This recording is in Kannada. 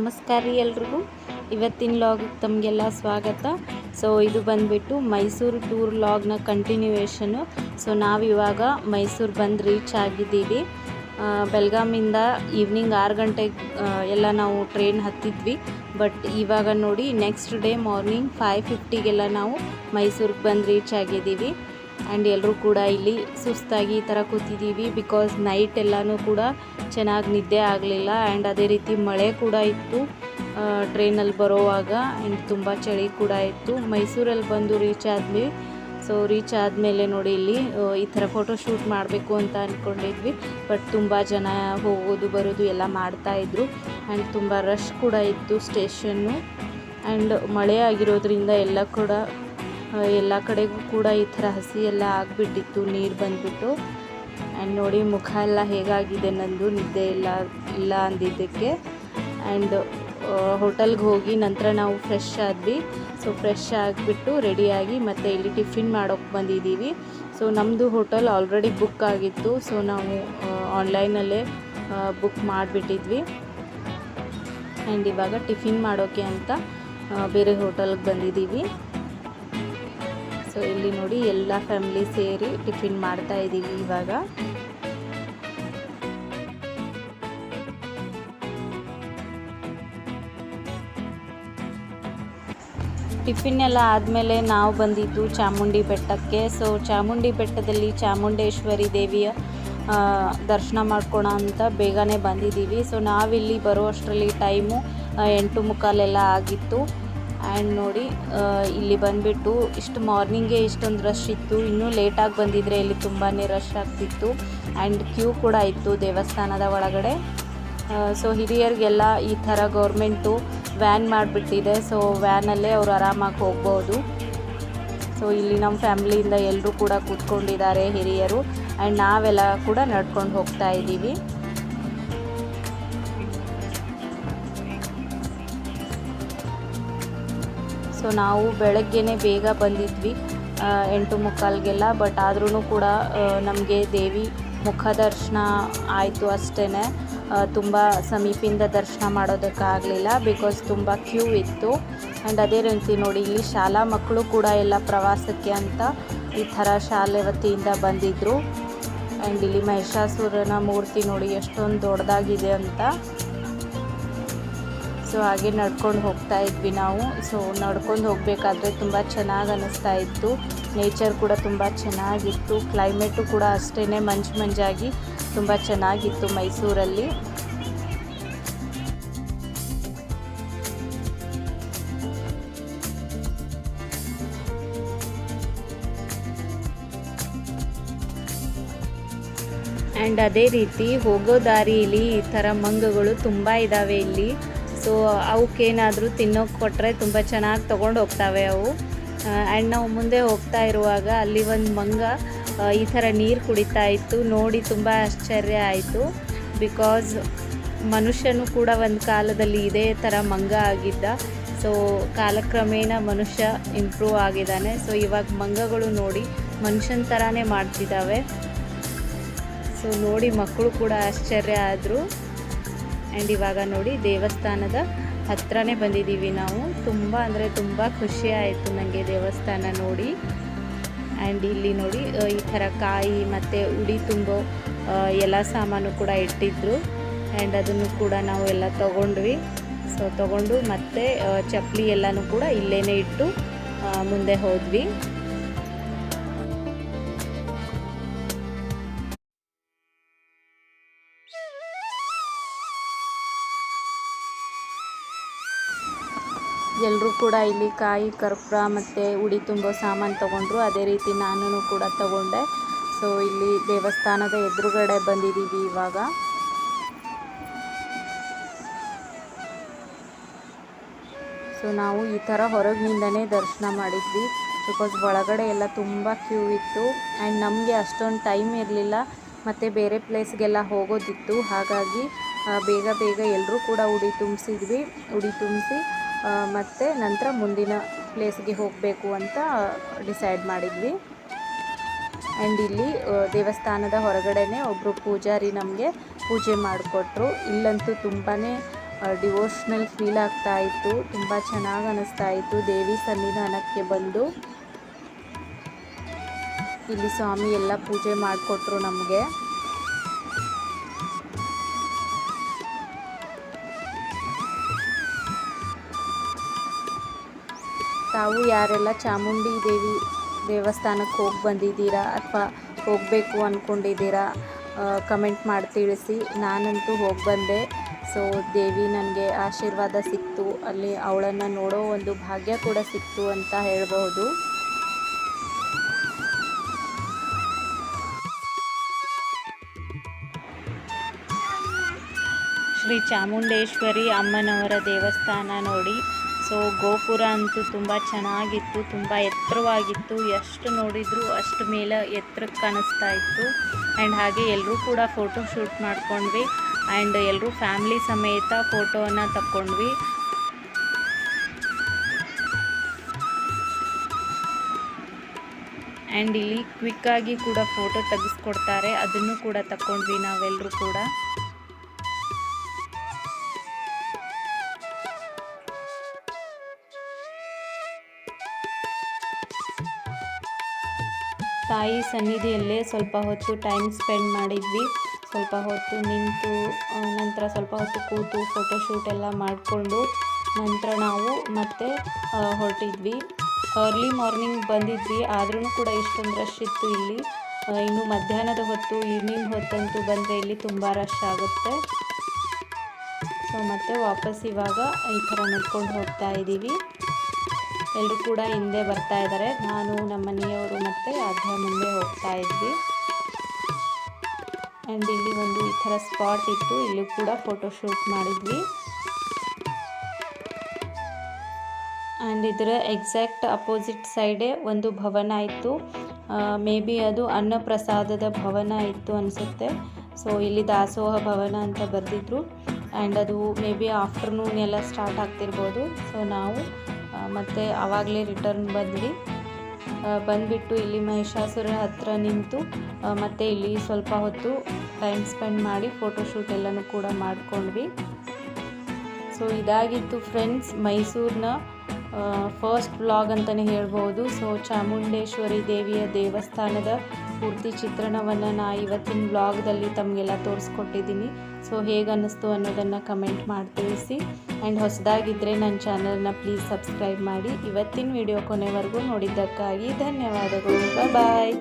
ನಮಸ್ಕಾರ ರೀ ಎಲ್ರಿಗೂ. ಇವತ್ತಿನ ಲಾಗ್ ತಮಗೆಲ್ಲ ಸ್ವಾಗತ. ಸೊ ಇದು ಬಂದುಬಿಟ್ಟು ಮೈಸೂರು ಟೂರ್ ಲಾಗ್ನ ಕಂಟಿನ್ಯೂಯೇಷನು ಸೊ ನಾವಿವಾಗ ಮೈಸೂರು ಬಂದು ರೀಚ್ ಆಗಿದ್ದೀವಿ. ಬೆಳಗಾಮಿಂದ ಈವ್ನಿಂಗ್ ಆರು ಗಂಟೆಗೆ ಎಲ್ಲ ನಾವು ಟ್ರೈನ್ ಹತ್ತಿದ್ವಿ. ಬಟ್ ಇವಾಗ ನೋಡಿ ನೆಕ್ಸ್ಟ್ ಡೇ ಮಾರ್ನಿಂಗ್ ಫೈವ್ ಫಿಫ್ಟಿಗೆಲ್ಲ ನಾವು ಮೈಸೂರಿಗೆ ಬಂದು ರೀಚ್ ಆಗಿದ್ದೀವಿ. ಆ್ಯಂಡ್ ಎಲ್ಲರೂ ಕೂಡ ಇಲ್ಲಿ ಸುಸ್ತಾಗಿ ಈ ಥರ ಕೂತಿದ್ದೀವಿ ಬಿಕಾಸ್ ನೈಟ್ ಎಲ್ಲನೂ ಕೂಡ ಚೆನ್ನಾಗಿ ನಿದ್ದೆ ಆಗಲಿಲ್ಲ. ಆ್ಯಂಡ್ ಅದೇ ರೀತಿ ಮಳೆ ಕೂಡ ಇತ್ತು. ಟ್ರೈನಲ್ಲಿ ಬರೋವಾಗ ಆ್ಯಂಡ್ ತುಂಬ ಚಳಿ ಕೂಡ ಇತ್ತು. ಮೈಸೂರಲ್ಲಿ ಬಂದು ರೀಚ್ ಆದ್ವಿ. ಸೊ ರೀಚ್ ಆದಮೇಲೆ ನೋಡಿ ಇಲ್ಲಿ ಈ ಥರ ಫೋಟೋ ಶೂಟ್ ಮಾಡಬೇಕು ಅಂತ ಅಂದ್ಕೊಂಡಿದ್ವಿ ಬಟ್ ತುಂಬ ಜನ ಹೋಗೋದು, ಬರೋದು ಎಲ್ಲ ಮಾಡ್ತಾಯಿದ್ರು ಆ್ಯಂಡ್ ತುಂಬ ರಶ್ ಕೂಡ ಇತ್ತು ಸ್ಟೇಷನ್ನು ಆ್ಯಂಡ್ ಮಳೆ ಆಗಿರೋದ್ರಿಂದ ಎಲ್ಲ ಕೂಡ ಎಲ್ಲ ಕಡೆಗೂ ಕೂಡ ಈ ಥರ ಹಸಿ ಎಲ್ಲ ಆಗಿಬಿಟ್ಟಿತ್ತು, ನೀರು ಬಂದ್ಬಿಟ್ಟು. ಆ್ಯಂಡ್ ನೋಡಿ ಮುಖ ಎಲ್ಲ ಹೇಗಾಗಿದೆ ನಂದು, ನಿದ್ದೆ ಇಲ್ಲ ಇಲ್ಲ ಅಂದಿದ್ದಕ್ಕೆ. ಆ್ಯಂಡ್ ಹೋಟೆಲ್ಗೆ ಹೋಗಿ ನಂತರ ನಾವು ಫ್ರೆಶ್ ಆದ್ವಿ. ಸೊ ಫ್ರೆಶ್ ಆಗಿಬಿಟ್ಟು ರೆಡಿಯಾಗಿ ಮತ್ತು ಇಲ್ಲಿ ಟಿಫಿನ್ ಮಾಡೋಕ್ಕೆ ಬಂದಿದ್ದೀವಿ. ಸೊ ನಮ್ಮದು ಹೋಟೆಲ್ ಆಲ್ರೆಡಿ ಬುಕ್ ಆಗಿತ್ತು. ಸೊ ನಾವು ಆನ್ಲೈನಲ್ಲೇ ಬುಕ್ ಮಾಡಿಬಿಟ್ಟಿದ್ವಿ. ಆ್ಯಂಡ್ ಇವಾಗ ಟಿಫಿನ್ ಮಾಡೋಕ್ಕೆ ಅಂತ ಬೇರೆ ಹೋಟೆಲ್ಗೆ ಬಂದಿದ್ದೀವಿ. ಸೊ ಇಲ್ಲಿ ನೋಡಿ ಎಲ್ಲ ಫ್ಯಾಮಿಲಿ ಸೇರಿ ಟಿಫಿನ್ ಮಾಡ್ತಾ ಇದ್ದೀವಿ ಇವಾಗ. ಟಿಫಿನ್ ಎಲ್ಲ ಆದಮೇಲೆ ನಾವು ಬಂದಿದ್ದು ಚಾಮುಂಡಿ ಬೆಟ್ಟಕ್ಕೆ. ಸೊ ಚಾಮುಂಡಿ ಬೆಟ್ಟದಲ್ಲಿ ಚಾಮುಂಡೇಶ್ವರಿ ದೇವಿಯ ದರ್ಶನ ಮಾಡ್ಕೋಣ ಅಂತ ಬೇಗನೆ ಬಂದಿದ್ದೀವಿ. ಸೊ ನಾವಿಲ್ಲಿ ಬರೋ ಅಷ್ಟರಲ್ಲಿ ಟೈಮು ಎಂಟು ಮುಕ್ಕಾಲೆಲ್ಲ ಆಗಿತ್ತು. ಆ್ಯಂಡ್ ನೋಡಿ ಇಲ್ಲಿ ಬಂದುಬಿಟ್ಟು ಇಷ್ಟು ಮಾರ್ನಿಂಗೇ ಇಷ್ಟೊಂದು ರಶ್ ಇತ್ತು. ಇನ್ನೂ ಲೇಟಾಗಿ ಬಂದಿದ್ರೆ ಇಲ್ಲಿ ತುಂಬಾ ರಶ್ ಆಗ್ತಿತ್ತು. ಆ್ಯಂಡ್ ಕ್ಯೂ ಕೂಡ ಇತ್ತು ದೇವಸ್ಥಾನದ ಒಳಗಡೆ. ಸೊ ಹಿರಿಯರಿಗೆಲ್ಲ ಈ ಥರ ಗೌರ್ಮೆಂಟು ವ್ಯಾನ್ ಮಾಡಿಬಿಟ್ಟಿದೆ. ಸೊ ವ್ಯಾನಲ್ಲೇ ಅವರು ಆರಾಮಾಗಿ ಹೋಗ್ಬೋದು. ಸೊ ಇಲ್ಲಿ ನಮ್ಮ ಫ್ಯಾಮ್ಲಿಯಿಂದ ಎಲ್ಲರೂ ಕೂಡ ಕೂತ್ಕೊಂಡಿದ್ದಾರೆ ಹಿರಿಯರು. ಆ್ಯಂಡ್ ನಾವೆಲ್ಲ ಕೂಡ ನಡ್ಕೊಂಡು ಹೋಗ್ತಾ ಇದ್ದೀವಿ. ಸೊ ನಾವು ಬೆಳಗ್ಗೆನೇ ಬೇಗ ಬಂದಿದ್ವಿ ಎಂಟು ಮುಕ್ಕಾಲ್ಗೆಲ್ಲ, ಬಟ್ ಆದ್ರೂ ಕೂಡ ನಮಗೆ ದೇವಿ ಮುಖ ದರ್ಶನ ಆಯಿತು ಅಷ್ಟೇ ತುಂಬ ಸಮೀಪಿಂದ ದರ್ಶನ ಮಾಡೋದಕ್ಕಾಗಲಿಲ್ಲ ಬಿಕಾಸ್ ತುಂಬ ಕ್ಯೂ ಇತ್ತು. ಆ್ಯಂಡ್ ಅದೇ ರೀತಿ ನೋಡಿ, ಇಲ್ಲಿ ಶಾಲಾ ಮಕ್ಕಳು ಕೂಡ ಎಲ್ಲ ಪ್ರವಾಸಕ್ಕೆ ಅಂತ ಈ ಥರ ಶಾಲೆ ವತಿಯಿಂದ ಬಂದಿದ್ದರು ಆ್ಯಂಡ್ ಇಲ್ಲಿ ಮಹಿಷಾಸುರನ ಮೂರ್ತಿ ನೋಡಿ, ಎಷ್ಟೊಂದು ದೊಡ್ಡದಾಗಿದೆ ಅಂತ. ಸೊ ಹಾಗೆ ನಡ್ಕೊಂಡು ಹೋಗ್ತಾ ಇದ್ವಿ ನಾವು. ಸೊ ನಡ್ಕೊಂಡು ಹೋಗಬೇಕಾದ್ರೆ ತುಂಬ ಚೆನ್ನಾಗಿ ಅನ್ನಿಸ್ತಾ ಇತ್ತು. ನೇಚರ್ ಕೂಡ ತುಂಬ ಚೆನ್ನಾಗಿತ್ತು. ಕ್ಲೈಮೇಟು ಕೂಡ ಅಷ್ಟೇ ಮಂಜು ಮಂಜಾಗಿ ತುಂಬ ಚೆನ್ನಾಗಿತ್ತು ಮೈಸೂರಲ್ಲಿ. ಆ್ಯಂಡ್ ಅದೇ ರೀತಿ ಹೋಗೋ ದಾರಿಯಲ್ಲಿ ಈ ಥರ ಮಂಗಗಳು ತುಂಬ ಇದ್ದಾವೆ ಇಲ್ಲಿ. ಸೊ ಅವಕ್ಕೇನಾದರೂ ತಿನ್ನೋಕೆ ಕೊಟ್ಟರೆ ತುಂಬ ಚೆನ್ನಾಗಿ ತೊಗೊಂಡು ಹೋಗ್ತಾವೆ ಅವು. ಆ್ಯಂಡ್ ನಾವು ಮುಂದೆ ಹೋಗ್ತಾ ಇರುವಾಗ ಅಲ್ಲಿ ಒಂದು ಮಂಗ ಈ ಥರ ನೀರು ಕುಡಿತಾ ಇತ್ತು. ನೋಡಿ ತುಂಬ ಆಶ್ಚರ್ಯ ಆಯಿತು. ಬಿಕಾಸ್ ಮನುಷ್ಯನು ಕೂಡ ಒಂದು ಕಾಲದಲ್ಲಿ ಇದೇ ಥರ ಮಂಗ ಆಗಿದ್ದ. ಸೊ ಕಾಲಕ್ರಮೇಣ ಮನುಷ್ಯ ಇಂಪ್ರೂವ್ ಆಗಿದ್ದಾನೆ. ಸೊ ಇವಾಗ ಮಂಗಗಳು ನೋಡಿ ಮನುಷ್ಯನ ಥರನೇ ಮಾಡ್ತಿದ್ದಾವೆ. ಸೊ ನೋಡಿ ಮಕ್ಕಳು ಕೂಡ ಆಶ್ಚರ್ಯ ಆದರು. ಆ್ಯಂಡ್ ಇವಾಗ ನೋಡಿ ದೇವಸ್ಥಾನದ ಹತ್ರನೇ ಬಂದಿದ್ದೀವಿ ನಾವು. ತುಂಬ ಅಂದರೆ ತುಂಬ ಖುಷಿ ಆಯಿತು ನನಗೆ ದೇವಸ್ಥಾನ ನೋಡಿ. ಆ್ಯಂಡ್ ಇಲ್ಲಿ ನೋಡಿ ಈ ಥರ ಕಾಯಿ ಮತ್ತು ಉಡಿ ತುಂಬೋ ಎಲ್ಲ ಸಾಮಾನು ಕೂಡ ಇಟ್ಟಿದ್ರು. ಆ್ಯಂಡ್ ಅದನ್ನು ಕೂಡ ನಾವು ಎಲ್ಲ ತಗೊಂಡ್ವಿ. ಸೊ ತೊಗೊಂಡು ಮತ್ತೆ ಚಪ್ಪಲಿ ಎಲ್ಲನೂ ಕೂಡ ಇಲ್ಲೇ ಇಟ್ಟು ಮುಂದೆ ಹೋದ್ವಿ. ಎಲ್ಲರೂ ಕೂಡ ಇಲ್ಲಿ ಕಾಯಿ, ಕರ್ಪೂರ ಮತ್ತು ಉಡಿ ತುಂಬೋ ಸಾಮಾನು ತೊಗೊಂಡ್ರು. ಅದೇ ರೀತಿ ನಾನು ಕೂಡ ತಗೊಂಡೆ. ಸೊ ಇಲ್ಲಿ ದೇವಸ್ಥಾನದ ಎದುರುಗಡೆ ಬಂದಿದ್ದೀವಿ ಇವಾಗ. ಸೊ ನಾವು ಈ ಥರ ಹೊರಗಿನಿಂದನೇ ದರ್ಶನ ಮಾಡಿದ್ವಿ. ಬಿಕಾಸ್ ಒಳಗಡೆ ಎಲ್ಲ ತುಂಬ ಕ್ಯೂ ಇತ್ತು. ಆ್ಯಂಡ್ ನಮಗೆ ಅಷ್ಟೊಂದು ಟೈಮ್ ಇರಲಿಲ್ಲ. ಮತ್ತು ಬೇರೆ ಪ್ಲೇಸ್ಗೆಲ್ಲ ಹೋಗೋದಿತ್ತು. ಹಾಗಾಗಿ ಬೇಗ ಬೇಗ ಎಲ್ಲರೂ ಕೂಡ ಉಡಿ ತುಂಬಿಸಿದ್ವಿ. ಉಡಿ ತುಂಬಿಸಿ ಮತ್ತು ನಂತರ ಮುಂದಿನ ಪ್ಲೇಸ್ಗೆ ಹೋಗಬೇಕು ಅಂತ ಡಿಸೈಡ್ ಮಾಡಿದ್ವಿ. ಆ್ಯಂಡ್ ಇಲ್ಲಿ ದೇವಸ್ಥಾನದ ಹೊರಗಡೆನೆ ಒಬ್ಬರು ಪೂಜಾರಿ ನಮಗೆ ಪೂಜೆ ಮಾಡಿಕೊಟ್ರು. ಇಲ್ಲಂತೂ ತುಂಬಾ ಡಿವೋಷ್ನಲ್ ಫೀಲ್ ಆಗ್ತಾ ಇತ್ತು. ತುಂಬ ಚೆನ್ನಾಗಿ ಅನ್ನಿಸ್ತಾ ಇತ್ತು. ದೇವಿ ಸನ್ನಿಧಾನಕ್ಕೆ ಬಂದು ಇಲ್ಲಿ ಸ್ವಾಮಿ ಎಲ್ಲ ಪೂಜೆ ಮಾಡಿಕೊಟ್ರು ನಮಗೆ. ತಾವು ಯಾರೆಲ್ಲ ಚಾಮುಂಡಿ ದೇವಿ ದೇವಸ್ಥಾನಕ್ಕೆ ಹೋಗಿ ಬಂದಿದ್ದೀರಾ ಅಥವಾ ಹೋಗಬೇಕು ಅಂದ್ಕೊಂಡಿದ್ದೀರಾ ಕಮೆಂಟ್ ಮಾಡಿ ತಿಳಿಸಿ. ನಾನಂತೂ ಹೋಗಿ ಬಂದೆ. ಸೊ ದೇವಿ ನನಗೆ ಆಶೀರ್ವಾದ ಸಿಕ್ತು. ಅಲ್ಲಿ ಅವಳನ್ನು ನೋಡೋ ಒಂದು ಭಾಗ್ಯ ಕೂಡ ಸಿಕ್ತು ಅಂತ ಹೇಳಬಹುದು. ಶ್ರೀ ಚಾಮುಂಡೇಶ್ವರಿ ಅಮ್ಮನವರ ದೇವಸ್ಥಾನ ನೋಡಿ. ಸೊ ಗೋಪುರ ಅಂತೂ ತುಂಬ ಚೆನ್ನಾಗಿತ್ತು, ತುಂಬ ಎತ್ತರವಾಗಿತ್ತು. ಎಷ್ಟು ನೋಡಿದರೂ ಅಷ್ಟು ಮೇಲೆ ಎತ್ತರಕ್ಕೆ ಕಾಣಿಸ್ತಾ ಇತ್ತು. ಆ್ಯಂಡ್ ಹಾಗೆ ಎಲ್ಲರೂ ಕೂಡ ಫೋಟೋ ಶೂಟ್ ಮಾಡ್ಕೊಂಡ್ವಿ. ಆ್ಯಂಡ್ ಎಲ್ಲರೂ ಫ್ಯಾಮ್ಲಿ ಸಮೇತ ಫೋಟೋವನ್ನು ತಕ್ಕೊಂಡ್ವಿ. ಆ್ಯಂಡ್ ಇಲ್ಲಿ ಕ್ವಿಕ್ಕಾಗಿ ಕೂಡ ಫೋಟೋ ತೆಗೆಸ್ಕೊಡ್ತಾರೆ. ಅದನ್ನು ಕೂಡ ತಕ್ಕೊಂಡ್ವಿ ನಾವೆಲ್ಲರೂ ಕೂಡ. ತಾಯಿ ಸನ್ನಿಧಿಯಲ್ಲೇ ಸ್ವಲ್ಪ ಹೊತ್ತು ಟೈಮ್ ಸ್ಪೆಂಡ್ ಮಾಡಿದ್ವಿ. ಸ್ವಲ್ಪ ಹೊತ್ತು ನಿಂತು ನಂತರ ಸ್ವಲ್ಪ ಹೊತ್ತು ಕೂತು ಫೋಟೋಶೂಟ್ ಎಲ್ಲ ಮಾಡಿಕೊಂಡು ನಂತರ ನಾವು ಮತ್ತೆ ಹೊರಟಿದ್ವಿ. ಅರ್ಲಿ ಮಾರ್ನಿಂಗ್ ಬಂದಿದ್ವಿ. ಆದ್ರೂ ಕೂಡ ಇಷ್ಟೊಂದು ರಶ್ ಇತ್ತು ಇಲ್ಲಿ. ಇನ್ನು ಮಧ್ಯಾಹ್ನದ ಹೊತ್ತು ಈವ್ನಿಂಗ್ ಹೊತ್ತಂತೂ ಬಂದರೆ ಇಲ್ಲಿ ತುಂಬ ರಶ್ ಆಗುತ್ತೆ. ಸೊ ಮತ್ತೆ ವಾಪಸ್ ಇವಾಗ ಈ ಥರ ನಡ್ಕೊಂಡು ಹೋಗ್ತಾ ಇದ್ದೀವಿ ಎಲ್ಲರೂ ಕೂಡ ಹಿಂದೆ ಬರ್ತಾ ಇದ್ದಾರೆ. ನಾನು, ನಮ್ಮ ಮನೆಯವರು ಮತ್ತು ಅರ್ಧ ಮುಂದೆ ಹೋಗ್ತಾ ಇದ್ವಿ. ಆ್ಯಂಡ್ ಇಲ್ಲಿ ಒಂದು ಈ ಥರ ಸ್ಪಾಟ್ ಇತ್ತು. ಇಲ್ಲಿ ಕೂಡ ಫೋಟೋ ಶೂಟ್ ಮಾಡಿದ್ವಿ. ಆ್ಯಂಡ್ ಇದರ ಎಕ್ಸಾಕ್ಟ್ ಅಪೋಸಿಟ್ ಸೈಡೇ ಒಂದು ಭವನ ಇತ್ತು. ಮೇ ಬಿ ಅದು ಅನ್ನಪ್ರಸಾದದ ಭವನ ಇತ್ತು ಅನಿಸುತ್ತೆ. ಸೊ ಇಲ್ಲಿ ದಾಸೋಹ ಭವನ ಅಂತ ಬರೆದಿದ್ರು. ಆ್ಯಂಡ್ ಅದು ಮೇ ಬಿ ಆಫ್ಟರ್ನೂನ್ ಎಲ್ಲ ಸ್ಟಾರ್ಟ್ ಆಗ್ತಿರ್ಬೋದು. ಸೊ ನಾವು ಮತ್ತೆ ಆವಾಗಲೇ ರಿಟರ್ನ್ ಬಂದ್ವಿ. ಬಂದ್ಬಿಟ್ಟು ಇಲ್ಲಿ ಮಹಿಷಾಸುರ ಹತ್ರ ನಿಂತು ಮತ್ತು ಇಲ್ಲಿ ಸ್ವಲ್ಪ ಹೊತ್ತು ಟೈಮ್ ಸ್ಪೆಂಡ್ ಮಾಡಿ ಫೋಟೋಶೂಟ್ ಎಲ್ಲನೂ ಕೂಡ ಮಾಡಿಕೊಂಡ್ವಿ. ಸೊ ಇದಾಗಿತ್ತು ಫ್ರೆಂಡ್ಸ್ ಮೈಸೂರಿನ ಫಸ್ಟ್ ವ್ಲಾಗ್ ಅಂತಲೇ ಹೇಳ್ಬೋದು. ಸೊ ಚಾಮುಂಡೇಶ್ವರಿ ದೇವಿಯ ದೇವಸ್ಥಾನದ ಪೂರ್ತಿ ಚಿತ್ರಣವನ್ನು ನಾ ಇವತ್ತಿನ ಬ್ಲಾಗ್ದಲ್ಲಿ ತಮಗೆಲ್ಲ ತೋರಿಸ್ಕೊಟ್ಟಿದ್ದೀನಿ ಸೊ ಹೇಗೆ ಅನ್ನಿಸ್ತು ಅನ್ನೋದನ್ನು ಕಮೆಂಟ್ ಮಾಡಿ ತಿಳಿಸಿ. ಆ್ಯಂಡ್ ಹೊಸದಾಗಿದ್ದರೆ ನನ್ನ ಚಾನಲ್ನ ಪ್ಲೀಸ್ ಸಬ್ಸ್ಕ್ರೈಬ್ ಮಾಡಿ. ಇವತ್ತಿನ ವಿಡಿಯೋ ಕೊನೆವರೆಗೂ ನೋಡಿದ್ದಕ್ಕಾಗಿ ಧನ್ಯವಾದಗಳು. ಬಾಯ್